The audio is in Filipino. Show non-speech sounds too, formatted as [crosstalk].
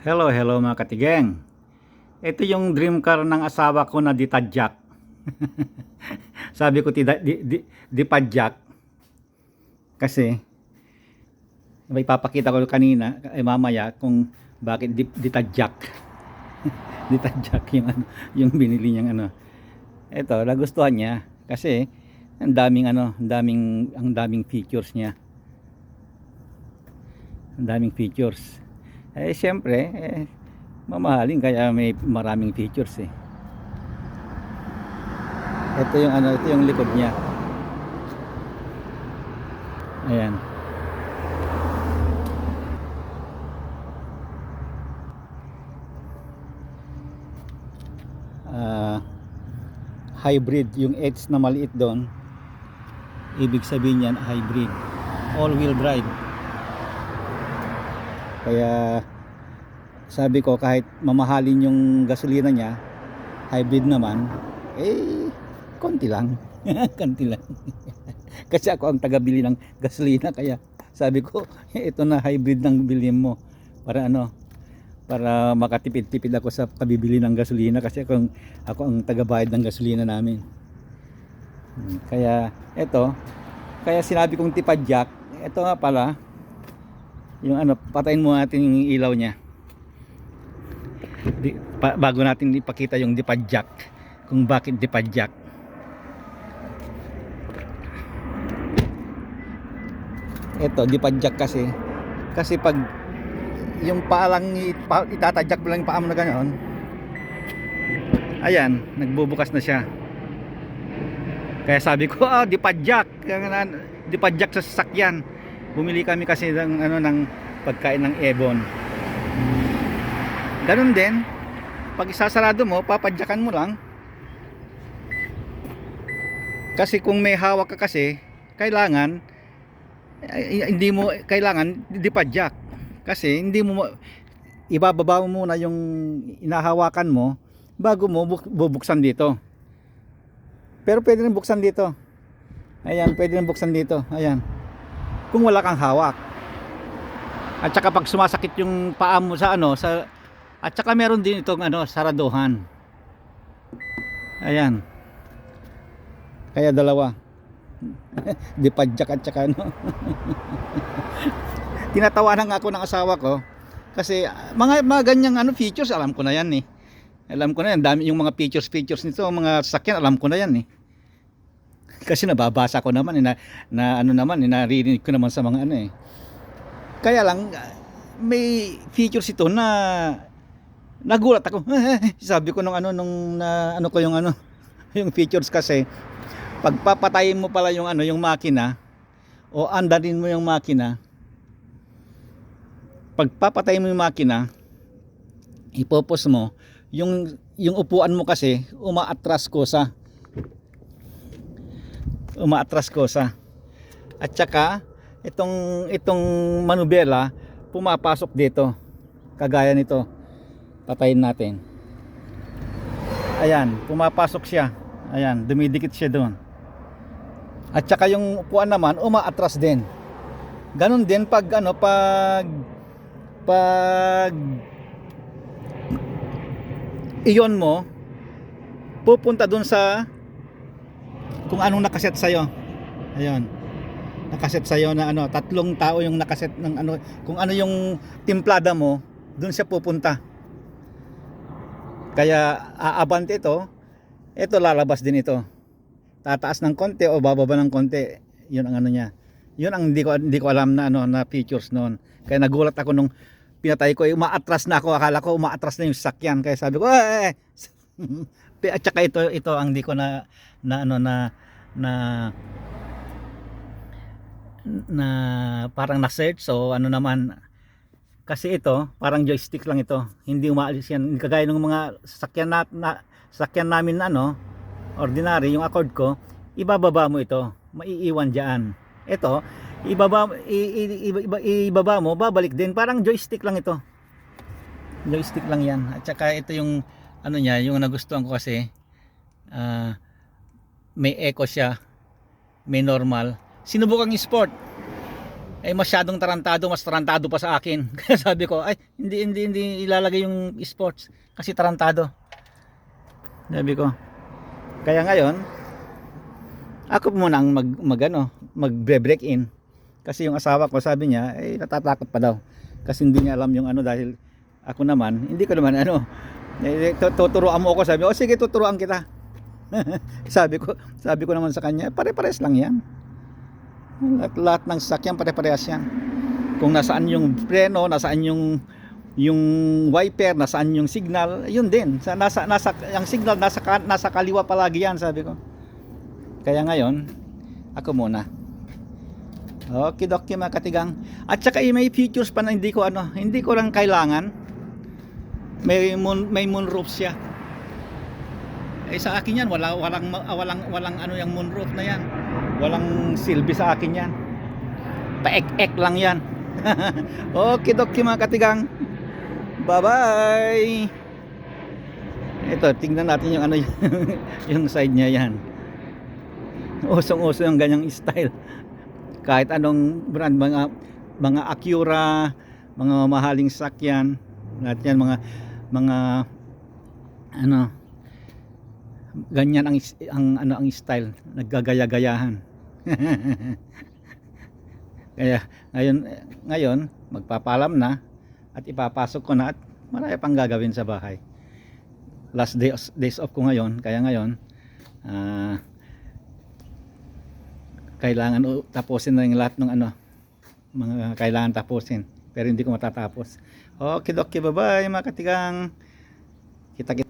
Hello, hello mga katigeng. Ito yung dream car ng asawa ko na ditadjak. [laughs] Sabi ko tida, di, di. Kasi may papakita ko kanina, eh, mamaya kung bakit di, ditadjak [laughs] yung ano, yung binili niyang ano. Ito, nagustuhan niya kasi ang daming ano, ang daming ang daming features niya. Ang daming features. Eh, siyempre, eh, mamahalin kaya may maraming features eh. Ito yung ano, ito yung likod niya. Ayan. Ah, hybrid, yung H na maliit doon. Ibig sabihin yan, hybrid. All-wheel drive. Kaya sabi ko kahit mamahalin yung gasolina niya, hybrid naman, eh konti lang. [laughs] konti lang. [laughs] Kasi ako ang tagabili ng gasolina kaya sabi ko, [laughs] ito na hybrid ng bilhin mo para ano, para makatipid-tipid ako sa pabibili ng gasolina kasi ako ang, ako ang tagabayad ng gasolina namin. Hmm, Kaya ito, kaya sinabi kong tipadjak, ito nga pala, yung ano, patayin mo natin yung ilaw niya. Di, pa, bago natin ipakita yung dipadjak, kung bakit dipadjak. Ito, dipadjak kasi, kasi pag yung paa lang ipa- itatadyak mo lang yung paa mo na gano'n, ayan, nagbubukas na siya. Kaya sabi ko, ah, dipadjak, Kaya nga, dipadjak sa sasakyan. Bumili kami kasi ng ano ng pagkain ng Ebon. Ganun din, pag isasarado mo, papadyakan mo lang. Kasi kung may hawak ka kasi, kailangan ay- hindi mo kailangan dipadyak. Kasi hindi mo ibababa mo muna yung inahawakan mo bago mo buk- bubuksan dito. Pero pwede rin buksan dito. Ayan, pwede rin buksan dito. Ayan. Kung wala kang hawak. At saka pag sumasakit yung paa mo sa ano, sa at saka meron din itong ano, saraduhan. Ayan. Kaya dalawa. [laughs] Dipadjak at saka ano. [laughs] Tinatawanan nga ako ng asawa ko kasi mga mga ganyang ano features alam ko na yan eh. Alam ko na yan, dami yung mga features features nito, mga sakyan alam ko na yan eh. Kasi nababasa ko naman, eh, na, na ano naman, eh, naririnig ko naman sa mga ano eh. Kaya lang, may features ito na nagulat ako. [laughs] Sabi ko nung ano, nung na, ano ko yung ano, [laughs] yung features kasi, pagpapatayin mo pala yung ano, yung makina, o andarin mo yung makina, pagpapatayin mo yung makina, ipopos mo, yung yung upuan mo kasi umaatras ko sa umaatras ko sa. At saka itong itong manubela pumapasok dito. Kagaya nito patayin natin. Ayan pumapasok siya. Ayan dumidikit siya doon. At saka yung upuan naman umaatras din. Ganun din pag ano pag pag iyon mo pupunta dun sa kung anong nakaset sa'yo. Ayun. Nakaset sa'yo na ano tatlong tao yung nakaset ng ano. Kung ano yung timplada mo dun siya pupunta. Kaya aabante ito. Ito lalabas din ito. Tataas ng konti o bababa ng konti. Yun ang ano niya. Yun ang hindi ko hindi ko alam na ano na features noon. Kaya nagulat ako nung pinatay ko, eh, umaatras na ako, akala ko umaatras na yung sasakyan. Kaya sabi ko, eh, eh." [laughs] at saka ito, ito ang di ko na, na ano na, na, na parang na-search. So ano naman kasi ito parang joystick lang ito. Hindi umaalis yan. Kagaya ng mga sasakyan na, na sasakyan namin na ano ordinary yung accord ko ibababa mo ito. Maiiwan diyan ito ibaba i- i- i- iba- ibaba mo babalik din. Parang joystick lang ito. Joystick lang yan. At saka ito yung ano niya yung nagustuhan ko kasi ah, may eco siya may normal sinubukan yung sport eh masyadong tarantado, mas tarantado pa sa akin. [laughs] Kaya sabi ko, ay hindi hindi hindi ilalagay yung sports kasi tarantado. Sabi ko. Kaya ngayon, ako muna ang mag, mag ano, mag-break in. Kasi yung asawa ko sabi niya, eh natatakot pa daw. Kasi hindi niya alam yung ano dahil ako naman, hindi ko naman ano, eh, tu- tuturuan mo ako sabi, oh sige tuturuan kita. [laughs] sabi ko, sabi ko naman sa kanya, pare-pares lang yan. Lahat, lahat ng sasakyan pare-parehas yan. Kung nasaan yung preno, nasaan yung yung wiper, nasaan yung signal, yun din. Sa nasa nasa ang signal nasa nasa kaliwa palagi yan, sabi ko. Kaya ngayon, ako muna. Okay, doki mga katigang. At saka eh, may features pa na hindi ko ano, hindi ko lang kailangan. May moon, may moonroof siya. Eh sa akin yan, wala walang ah, walang walang ano yung moonroof na yan. Walang silbi sa akin yan. Paek-ek lang yan. [laughs] okay, doki mga katigang. Bye-bye. Ito, tingnan natin yung ano [laughs] yung side niya yan. Usong-uso yung ganyang style. Kahit anong brand, mga mga Acura, mga mahaling sakyan, lahat yan mga mga ano ganyan ang ang ano ang style, naggagaya-gayahan. [laughs] Kaya ngayon ngayon magpapalam na at ipapasok ko na at marami pang gagawin sa bahay. Last day, days off ko ngayon, kaya ngayon ah kailangan tapusin na yung lahat ng ano mga kailangan tapusin pero hindi ko matatapos okay doki bye bye mga katigang kita kita